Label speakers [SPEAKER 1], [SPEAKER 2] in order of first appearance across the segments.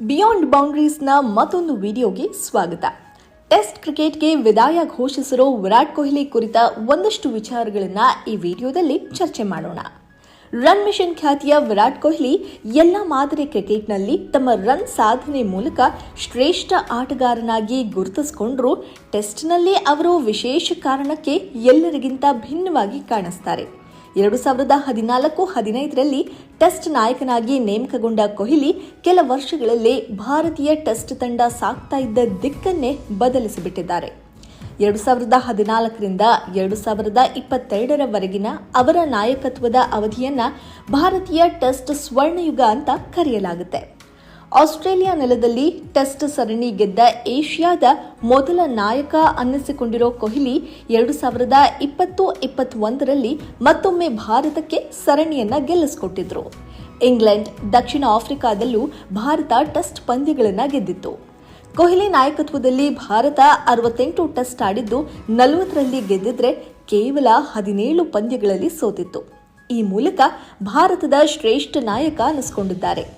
[SPEAKER 1] Beyond ಬೌಂಡ್ರೀಸ್ನ ಮತ್ತೊಂದು ವಿಡಿಯೋಗೆ ಸ್ವಾಗತ. ಟೆಸ್ಟ್ ಕ್ರಿಕೆಟ್ಗೆ ವಿದಾಯ ಘೋಷಿಸಿರೋ ವಿರಾಟ್ ಕೊಹ್ಲಿ ಕುರಿತ ಒಂದಷ್ಟು ವಿಚಾರಗಳನ್ನು ಈ ವಿಡಿಯೋದಲ್ಲಿ ಚರ್ಚೆ ಮಾಡೋಣ. ರನ್ ಮಿಷನ್ ಖ್ಯಾತಿಯ ವಿರಾಟ್ ಕೊಹ್ಲಿ ಎಲ್ಲ ಮಾದರಿ ಕ್ರಿಕೆಟ್ನಲ್ಲಿ ತಮ್ಮ ರನ್ ಸಾಧನೆ ಮೂಲಕ ಶ್ರೇಷ್ಠ ಆಟಗಾರನಾಗಿ ಗುರುತಿಸಿಕೊಂಡ್ರೂ. ಟೆಸ್ಟ್ನಲ್ಲಿ ಅವರು ವಿಶೇಷ ಕಾರಣಕ್ಕೆ ಎಲ್ಲರಿಗಿಂತ ಭಿನ್ನವಾಗಿ ಕಾಣಿಸ್ತಾರೆ. ಎರಡು ಸಾವಿರದ ಹದಿನಾಲ್ಕು ಹದಿನೈದರಲ್ಲಿ ಟೆಸ್ಟ್ ನಾಯಕನಾಗಿ ನೇಮಕಗೊಂಡ ಕೊಹ್ಲಿ ಕೆಲ ವರ್ಷಗಳಲ್ಲೇ ಭಾರತೀಯ ಟೆಸ್ಟ್ ತಂಡ ಸಾಕ್ತಾ ಇದ್ದ ದಿಕ್ಕನ್ನೇ ಬದಲಿಸಿಬಿಟ್ಟಿದ್ದಾರೆ. ಎರಡು ಸಾವಿರದ ಹದಿನಾಲ್ಕರಿಂದ ಎರಡು ಸಾವಿರದ ಇಪ್ಪತ್ತೆರಡರವರೆಗಿನ ಅವರ ನಾಯಕತ್ವದ ಅವಧಿಯನ್ನ ಭಾರತೀಯ ಟೆಸ್ಟ್ ಸ್ವರ್ಣಯುಗ ಅಂತ ಕರೆಯಲಾಗುತ್ತೆ. ಆಸ್ಟ್ರೇಲಿಯಾ ನೆಲದಲ್ಲಿ ಟೆಸ್ಟ್ ಸರಣಿ ಗೆದ್ದ ಏಷ್ಯಾದ ಮೊದಲ ನಾಯಕ ಅನ್ನಿಸಿಕೊಂಡಿರೋ ಕೊಹ್ಲಿ ಎರಡು ಸಾವಿರದ ಇಪ್ಪತ್ತು ಇಪ್ಪತ್ತೊಂದರಲ್ಲಿ ಮತ್ತೊಮ್ಮೆ ಭಾರತಕ್ಕೆ ಸರಣಿಯನ್ನ ಗೆಲ್ಲಿಸಿಕೊಟ್ಟಿದ್ರು. ಇಂಗ್ಲೆಂಡ್, ದಕ್ಷಿಣ ಆಫ್ರಿಕಾದಲ್ಲೂ ಭಾರತ ಟೆಸ್ಟ್ ಪಂದ್ಯಗಳನ್ನು ಗೆದ್ದಿತ್ತು. ಕೊಹ್ಲಿ ನಾಯಕತ್ವದಲ್ಲಿ ಭಾರತ ಅರವತ್ತೆಂಟು ಟೆಸ್ಟ್ ಆಡಿದ್ದು ನಲವತ್ತರಲ್ಲಿ ಗೆದ್ದಿದ್ರೆ ಕೇವಲ ಹದಿನೇಳು ಪಂದ್ಯಗಳಲ್ಲಿ ಸೋತಿತ್ತು. ಈ ಮೂಲಕ ಭಾರತದ ಶ್ರೇಷ್ಠ ನಾಯಕ ಅನಿಸಿಕೊಂಡಿದ್ದಾರೆ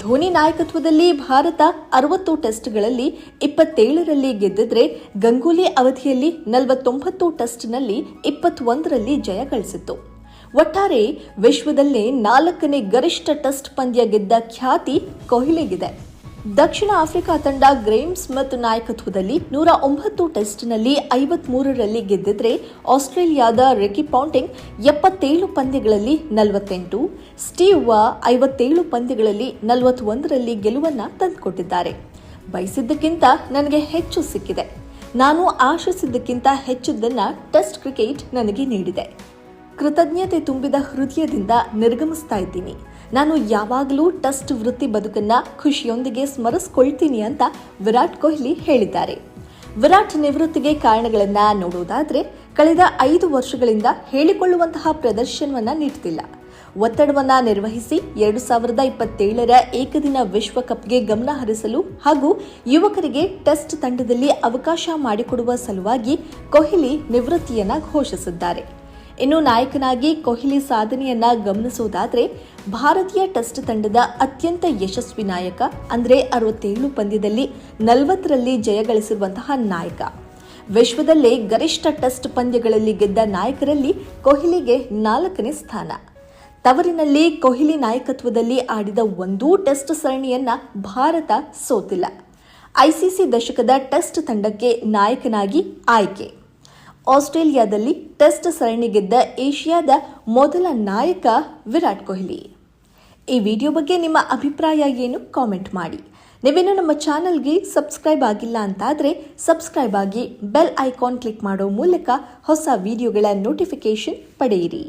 [SPEAKER 1] ಧೋನಿ ನಾಯಕತ್ವದಲ್ಲಿ ಭಾರತ ಅರವತ್ತು ಟೆಸ್ಟ್ಗಳಲ್ಲಿ ಇಪ್ಪತ್ತೇಳರಲ್ಲಿ ಗೆದ್ದಿದ್ರೆ ಗಂಗೂಲಿ ಅವಧಿಯಲ್ಲಿ ನಲವತ್ತೊಂಬತ್ತು ಟೆಸ್ಟ್ನಲ್ಲಿ ಇಪ್ಪತ್ತೊಂದರಲ್ಲಿ ಜಯ ಗಳಿಸಿತ್ತು. ಒಟ್ಟಾರೆ ವಿಶ್ವದಲ್ಲೇ ನಾಲ್ಕನೇ ಗರಿಷ್ಠ ಟೆಸ್ಟ್ ಪಂದ್ಯ ಗೆದ್ದ ಖ್ಯಾತಿ ಕೊಹ್ಲಿಗಿದೆ. ದಕ್ಷಿಣ ಆಫ್ರಿಕಾ ತಂಡ ಗ್ರೇಮ್ ಸ್ಮಿತ್ ನಾಯಕತ್ವದಲ್ಲಿ ನೂರ ಒಂಬತ್ತು ಟೆಸ್ಟ್ನಲ್ಲಿ ಐವತ್ಮೂರರಲ್ಲಿ ಗೆದ್ದಿದ್ರೆ ಆಸ್ಟ್ರೇಲಿಯಾದ ರೆಕಿ ಪೌಂಟಿಂಗ್ ಎಪ್ಪತ್ತೇಳು ಪಂದ್ಯಗಳಲ್ಲಿ ನಲವತ್ತೆಂಟು ಸ್ಟೀವ್ ಐವತ್ತೇಳು ಪಂದ್ಯಗಳಲ್ಲಿ ನಲವತ್ತೊಂದರಲ್ಲಿ ಗೆಲುವನ್ನ ತಂದುಕೊಟ್ಟಿದ್ದಾರೆ. ಬಯಸಿದ್ದಕ್ಕಿಂತ ನನಗೆ ಹೆಚ್ಚು ಸಿಕ್ಕಿದೆ. ನಾನು ಆಶಿಸಿದ್ದಕ್ಕಿಂತ ಹೆಚ್ಚಿದ್ದನ್ನ ಟೆಸ್ಟ್ ಕ್ರಿಕೆಟ್ ನನಗೆ ನೀಡಿದೆ. ಕೃತಜ್ಞತೆ ತುಂಬಿದ ಹೃದಯದಿಂದ ನಿರ್ಗಮಿಸ್ತಾ ಇದ್ದೀನಿ. ನಾನು ಯಾವಾಗಲೂ ಟೆಸ್ಟ್ ವೃತ್ತಿ ಬದುಕನ್ನ ಖುಷಿಯೊಂದಿಗೆ ಸ್ಮರಿಸ್ಕೊಳ್ತೀನಿ ಅಂತ ವಿರಾಟ್ ಕೊಹ್ಲಿ ಹೇಳಿದ್ದಾರೆ. ವಿರಾಟ್ ನಿವೃತ್ತಿಗೆ ಕಾರಣಗಳನ್ನು ನೋಡುವುದಾದ್ರೆ ಕಳೆದ ಐದು ವರ್ಷಗಳಿಂದ ಹೇಳಿಕೊಳ್ಳುವಂತಹ ಪ್ರದರ್ಶನವನ್ನು ನೀಡುತ್ತಿಲ್ಲ ಒತ್ತಡವನ್ನ ನಿರ್ವಹಿಸಿ ಎರಡು ಸಾವಿರದ ಇಪ್ಪತ್ತೇಳರ ಏಕದಿನ ವಿಶ್ವಕಪ್ಗೆ ಗಮನ ಹರಿಸಲು ಹಾಗೂ ಯುವಕರಿಗೆ ಟೆಸ್ಟ್ ತಂಡದಲ್ಲಿ ಅವಕಾಶ ಮಾಡಿಕೊಡುವ ಸಲುವಾಗಿ ಕೊಹ್ಲಿ ನಿವೃತ್ತಿಯನ್ನ ಘೋಷಿಸಿದ್ದಾರೆ. ಇನ್ನು ನಾಯಕನಾಗಿ ಕೊಹ್ಲಿ ಸಾಧನೆಯನ್ನ ಗಮನಿಸುವುದಾದರೆ, ಭಾರತೀಯ ಟೆಸ್ಟ್ ತಂಡದ ಅತ್ಯಂತ ಯಶಸ್ವಿ ನಾಯಕ ಅಂದರೆ ಅರವತ್ತೇಳು ಪಂದ್ಯದಲ್ಲಿ ನಲವತ್ತರಲ್ಲಿ ಜಯಗಳಿಸಿರುವಂತಹ ನಾಯಕ. ವಿಶ್ವದಲ್ಲೇ ಗರಿಷ್ಠ ಟೆಸ್ಟ್ ಪಂದ್ಯಗಳಲ್ಲಿ ಗೆದ್ದ ನಾಯಕರಲ್ಲಿ ಕೊಹ್ಲಿಗೆ ನಾಲ್ಕನೇ ಸ್ಥಾನ. ತವರಿನಲ್ಲಿ ಕೊಹ್ಲಿ ನಾಯಕತ್ವದಲ್ಲಿ ಆಡಿದ ಒಂದೂ ಟೆಸ್ಟ್ ಸರಣಿಯನ್ನ ಭಾರತ ಸೋತಿಲ್ಲ. ಐಸಿಸಿ ದಶಕದ ಟೆಸ್ಟ್ ತಂಡಕ್ಕೆ ನಾಯಕನಾಗಿ ಆಯ್ಕೆ. ಆಸ್ಟ್ರೇಲಿಯಾದಲ್ಲಿ ಟೆಸ್ಟ್ ಸರಣಿ ಗೆದ್ದ ಏಷ್ಯಾದ ಮೊದಲ ನಾಯಕ ವಿರಾಟ್ ಕೊಹ್ಲಿ. ಈ ವಿಡಿಯೋ ಬಗ್ಗೆ ನಿಮ್ಮ ಅಭಿಪ್ರಾಯ ಏನು? ಕಾಮೆಂಟ್ ಮಾಡಿ. ನೀವೇನು ನಮ್ಮ ಚಾನಲ್ಗೆ ಸಬ್ಸ್ಕ್ರೈಬ್ ಆಗಿಲ್ಲ ಅಂತಾದರೆ ಸಬ್ಸ್ಕ್ರೈಬ್ ಆಗಿ ಬೆಲ್ ಐಕಾನ್ ಕ್ಲಿಕ್ ಮಾಡೋ ಮೂಲಕ ಹೊಸ ವಿಡಿಯೋಗಳ ನೋಟಿಫಿಕೇಷನ್ ಪಡೆಯಿರಿ.